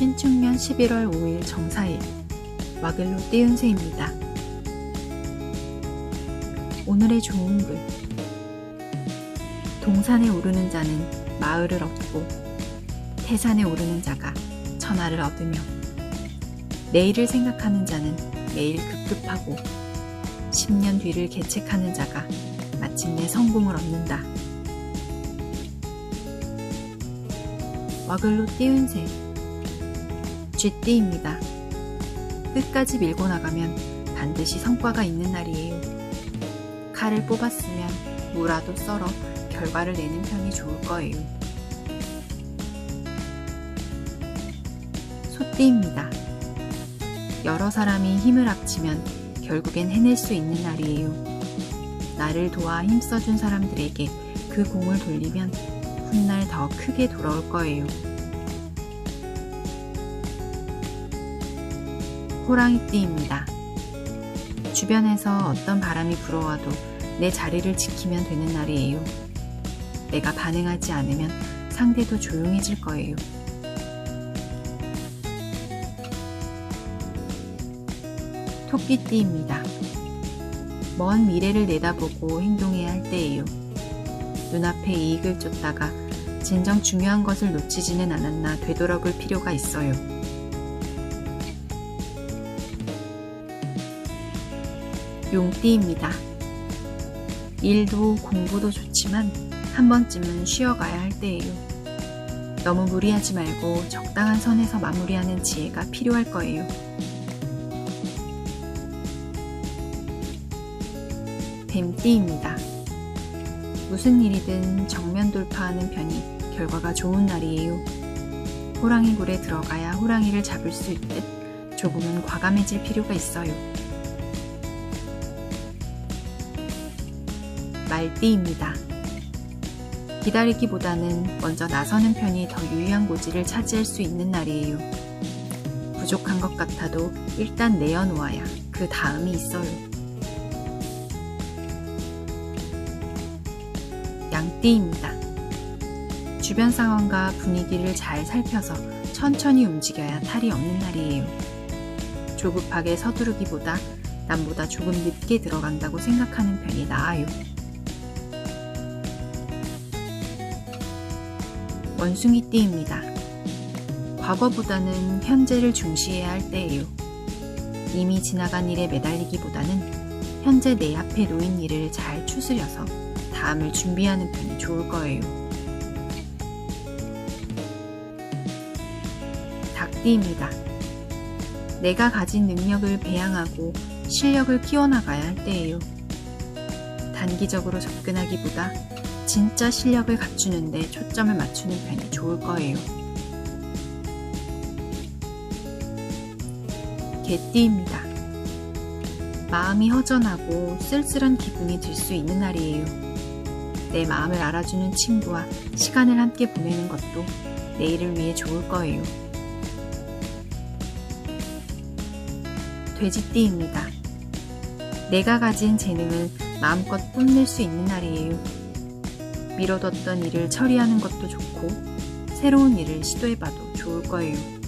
신축년 11월 5일 정사일 와글로 띄운새입니다. 오늘의 좋은 글 동산에 오르는 자는 마을을 얻고 태산에 오르는 자가 천하를 얻으며 내일을 생각하는 자는 매일 급급하고 10년 뒤를 계책하는 자가 마침내 성공을 얻는다. 와글로 띄운 새 쥐띠입니다. 끝까지 밀고 나가면 반드시 성과가 있는 날이에요. 칼을 뽑았으면 무라도 썰어 결과를 내는 편이 좋을 거예요. 소띠입니다. 여러 사람이 힘을 합치면 결국엔 해낼 수 있는 날이에요. 나를 도와 힘써준 사람들에게 그 공을 돌리면 훗날 더 크게 돌아올 거예요. 호랑이띠입니다. 주변에서 어떤 바람이 불어와도 내 자리를 지키면 되는 날이에요. 내가 반응하지 않으면 상대도 조용해질 거예요. 토끼띠입니다. 먼 미래를 내다보고 행동해야 할 때예요. 눈앞에 이익을 쫓다가 진정 중요한 것을 놓치지는 않았나 되돌아볼 필요가 있어요. 용띠입니다. 일도 공부도 좋지만 한 번쯤은 쉬어가야 할 때예요. 너무 무리하지 말고 적당한 선에서 마무리하는 지혜가 필요할 거예요. 뱀띠입니다. 무슨 일이든 정면 돌파하는 편이 결과가 좋은 날이에요. 호랑이 굴에 들어가야 호랑이를 잡을 수 있듯 조금은 과감해질 필요가 있어요. 말띠입니다. 기다리기보다는 먼저 나서는 편이 더 유리한 고지를 차지할 수 있는 날이에요. 부족한 것 같아도 일단 내어놓아야 그 다음이 있어요. 양띠입니다. 주변 상황과 분위기를 잘 살펴서 천천히 움직여야 탈이 없는 날이에요. 조급하게 서두르기보다 남보다 조금 늦게 들어간다고 생각하는 편이 나아요. 원숭이 띠입니다. 과거보다는 현재를 중시해야 할 때예요. 이미 지나간 일에 매달리기보다는 현재 내 앞에 놓인 일을 잘 추스려서 다음을 준비하는 편이 좋을 거예요. 닭띠입니다. 내가 가진 능력을 배양하고 실력을 키워나가야 할 때예요. 단기적으로 접근하기보다 진짜 실력을 갖추는데 초점을 맞추는 편이 좋을 거예요. 개띠입니다. 마음이 허전하고 쓸쓸한 기분이 들 수 있는 날이에요. 내 마음을 알아주는 친구와 시간을 함께 보내는 것도 내일을 위해 좋을 거예요. 돼지띠입니다. 내가 가진 재능을 마음껏 뽐낼 수 있는 날이에요. 미뤄뒀던 일을 처리하는 것도 좋고 새로운 일을 시도해봐도 좋을 거예요.